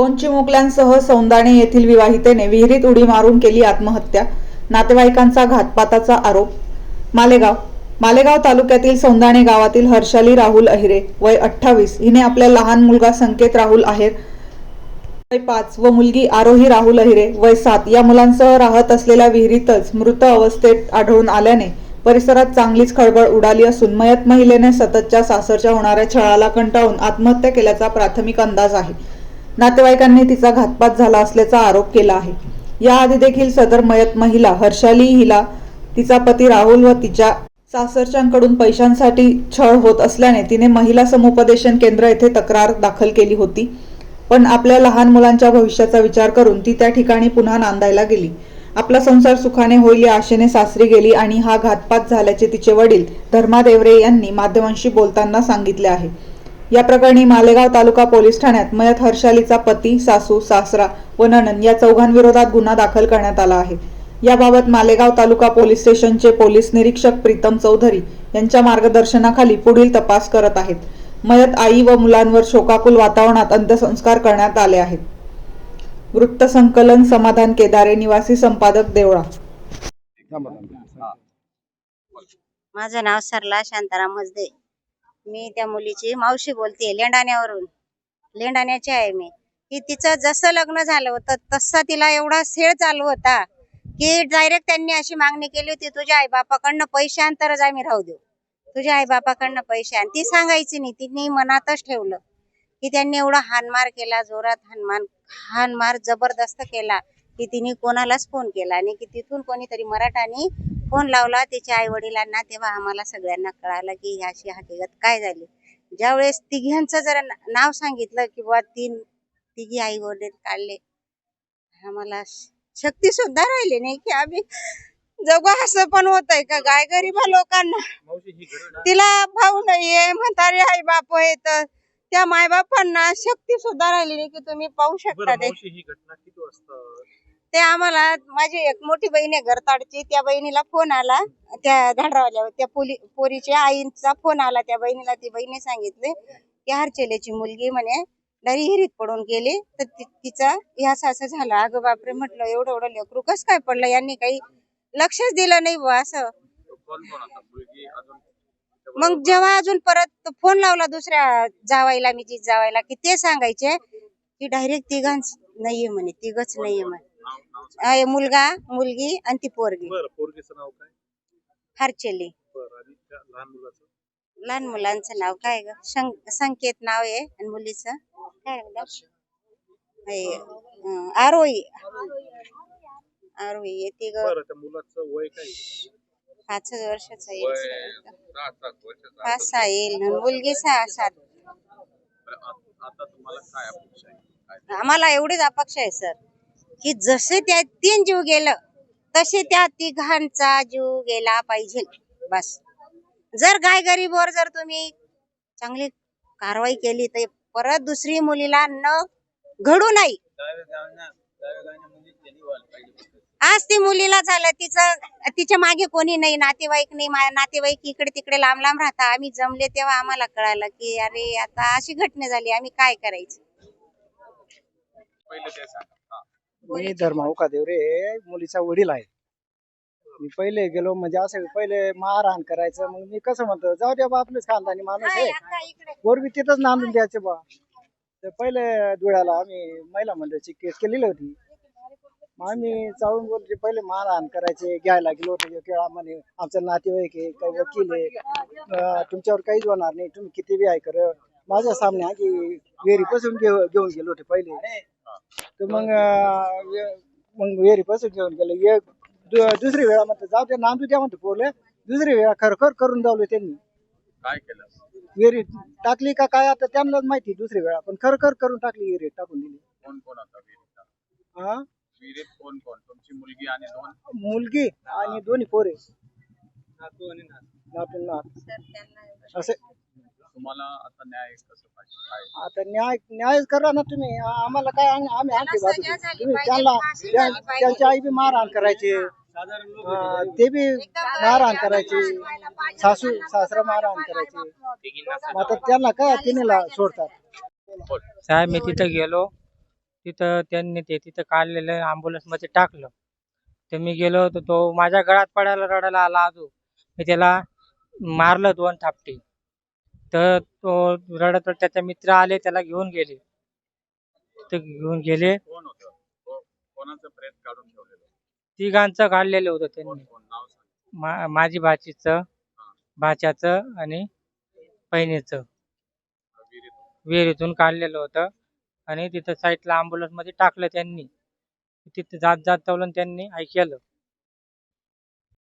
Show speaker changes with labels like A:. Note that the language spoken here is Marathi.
A: दोन चिमुकल्यांसह सौंदाणे येथील विवाहितेने विहिरीत उडी मारून केली आत्महत्या. नातेवाईकांचा घातपाताचा आरोप. मालेगाव. मालेगाव तालुक्यातील सौंदाणे गावातील हर्षाली राहुल अहिरे वय अठ्ठावीस. हिने आपल्या लहान मुलगा संकेत राहुल आहेर वय पाच व मुलगी आरोही राहुल अहिरे वय सात. या मुलांसह राहत असलेल्या विहिरीतच मृत अवस्थेत आढळून आल्याने परिसरात चांगलीच खळबळ उडाली असून मयत महिलेने सततच्या सासरच्या होणाऱ्या छळाला कंटाळून आत्महत्या केल्याचा प्राथमिक अंदाज आहे. नातेवाईकांनी तिचा घातपात झाला असल्याचा आरोप केला आहे. याआधी देखील सदर मयत महिला हर्षाली हिला तिचा पती राहुल व तिच्या सासरच्यांकडून पैशांसाठी छळ होत असल्याने तिने महिला समुपदेशन केंद्र येथे तक्रार दाखल केली होती. पण आपल्या लहान मुलांच्या भविष्याचा विचार करून ती त्या ठिकाणी पुन्हा नांदायला गेली. आपला संसार सुखाने होईल या आशेने सासरी गेली आणि हा घातपात झाल्याचे तिचे वडील धर्मा देवरे यांनी माध्यमांशी बोलताना सांगितले आहे. या प्रकरणी मालेगाव तालुका पोलीस ठाण्यात मयत हर्षालीचा पती सासू सासरा व नणन या चौघांविरोधात गुन्हा दाखल करण्यात आला आहे. याबाबत मालेगाव तालुका पोलीस स्टेशनचे पोलीस निरीक्षक प्रीतम चौधरी यांच्या मार्गदर्शनाखाली पुढील तपास करत आहेत. मयत आई व मुलांवर शोकाकुल वातावरणात अंत्यसंस्कार करण्यात आले आहेत. वृत्तसंकलन समाधान केदारे निवासी संपादक देवळा.
B: माझं नाव सरला शांताराम मजदे. मी त्या मुलीची मावशी बोलते लेंडाण्यावरून. लेंडाण्याची आहे मी. की तिचं जसं लग्न झालं होतं तसं तिला एवढा सेळ चालू होता की डायरेक्ट त्यांनी अशी मागणी केली होती तुझ्या आई बापाकडनं पैसे आण तरच आम्ही राहू देऊ. तुझ्या आई बापाकडनं पैसे आण. ती सांगायची नाही तिने मनातच ठेवलं की त्यांनी एवढा हानमार केला जोरात हानमान हानमार जबरदस्त केला की तिने कोणालाच फोन केला आणि की तिथून कोणीतरी मराठानी फोन लावला तिच्या आई वडिलांना तेव्हा आम्हाला सगळ्यांना कळालं की अशी हकीकत काय झाली. ज्यावेळेस तिघांचं जर नाव सांगितलं की बुवा तीन तिघी आई वडील काढले. आम्हाला शक्ती सुद्धा राहिली नाही की आम्ही जगू असं पण होत आहे का? गाय गरीबा लोकांना? तिला भाऊ नाहीये म्हातारे आई बाप आहेत. त्या मायबापांना शक्ती सुद्धा राहिली नाही की तुम्ही पाहू शकता ते. ते आम्हाला माझी एक मोठी बहीण आहे घरताडची त्या बहिणीला फोन आला. त्या झाडरावाल्या त्या पोली पोरीच्या आईचा फोन आला. त्या बहिणीला ती बहिणी सांगितले की हरचेलेची मुलगी म्हणे दरी हिरीत पडून गेली. तर ति- तिचा ह्यास असं झालं. अगं बापरे म्हटलं एवढं एवढं लेकरू कसं काय पडलं? यांनी काही लक्षच दिलं नाही बुवा असं. मग जेव्हा अजून परत फोन लावला दुसऱ्या जावायला मी जी जावायला की ते सांगायचे की डायरेक्ट तिघांच नाहीये म्हणे तिघच नाहीये म्हणे. आहे मुलगा मुलगी आणि ती पोरगी.
C: बरं पोरगीचं नाव काय?
B: हरचेली.
C: बरं आणि त्या लहान मुलाचं?
B: लहान मुलांचं नाव काय ग? शं- संकेत नाव आहे आणि मुलीचं? काय आहे बेटा? हे, अं, आरोही. आरोही आहे ती ग.
C: बरं त्या मुलाचं वय काय
B: पाच वर्षाचा
C: वय
B: येईल पाच. सहा येईल. आणि मुलगी सहा सात.
C: बरं, आ- आता तुम्हाला काय अपेक्षा आहे? काय?
B: आम्हाला एवढीच अपेक्षा आहे सर. की जसे त्या तीन जीव गेलं तसे त्या तिघांचा जीव गेला पाहिजे. बस. जर गाय गरीबवर जर तुम्ही चांगली कारवाई केली तर परत दुसरी मुलीला न घडू नाही आज ती मुलीला झालं तिचं तिच्यामागे कोणी नाही नातेवाईक नाही नातेवाईक इकडे तिकडे लांब लांब राहता आम्ही जमले तेव्हा आम्हाला कळालं की अरे आता अशी घटना झाली आम्ही काय करायचं?
C: ते सांगा.
D: मी धर्माऊ कादेवरे मुलीचा वडील आहे. मी पहिले गेलो म्हणजे असं पहिले मारहाण करायचं. मग मी कसं म्हणतो जाऊ द्या बा आपलेच खानदानी माणूस आहे. पोरगी तिथंच नांदून द्यायचे बा. तर पहिले धुळ्याला आम्ही महिला मंडळाची केस केलेली होती. मग आम्ही चाळून बोलचे पहिले मारहाण करायचे घ्यायला गेलो होतो. एक वेळा म्हणे आमचं नातेवाईक आहे काही वकील आहे. तुमच्यावर काहीच होणार नाही. तुम्ही किती बी आहे कर. माझ्या सामने हा की विहिरीपासून घेऊ घेऊन गेलो होते पहिले. तर मग अं, वे- मग विहिरीपासून घेऊन गेलो. एक दु- दुसरी वेळा म्हणतो जाऊ दे नांदू द्या म्हणतो पोरले दुसरी वेळा खरखर करून जावले त्यांनी.
C: काय केलं?
D: विहिरीत टाकली का काय आता त्यांनाच माहिती दुसरी वेळा. पण खरखर करून टाकली विहिरीत टाकून दिली.
C: कोण कोण होता विहिरीत
D: हा
C: विहिरीत कोण कोण? तुमची मुलगी आणि दोन?
D: मुलगी आणि दोन्ही पोरे. नातून नात. असे
C: तुम्हाला आता न्याय कसं पाहिजे? काय?
D: आता न्याय न्याय करा ना तुम्ही. आ- आम्हाला काय आम्ही आम्ही आणखी
B: त्यांना
D: बाजू
B: झाली
D: तुम्ही
B: पाहिजे,
D: त्यांना
B: फाशी
D: त्या-
B: झाली पाहिजे.
D: त्यांची आई बी मारहाण करायचे. अं, ते बी मारहाण करायचे. सासू सासरा मारहाण करायचे. मग आता त्यांना काय? तिनेला सोडतात.
E: साहेब मी तिथं गेलो. तिथं त्यांनी ते तिथं काढलेलं ॲम्ब्युलन्समध्ये टाकलं. तर मी गेलो तर तो माझ्या गळात पडायला रडायला आला अजून. मी त्याला मारलं दोन थापटी. तर तो रडत रडत त्याचे मित्र आले त्याला घेऊन गेले. ते घेऊन गेले.
C: कोण होतं? को- कोणाचं प्रेत काढून ठेवलेलं?
E: तिघांचं काढलेलं होतं
C: कोण
E: त्यांनी.
C: कोण? नाव सांग.
E: मा माझी भाचीचं भाच्याचं आणि बहिणीचं.
C: विहिरीत
E: विहिरीतून. काढलेलं होतं. आणि तिथं साईडला ॲम्ब्युलन्समध्ये टाकलं त्यांनी. तिथं जात जात त्यांनी ऐकलं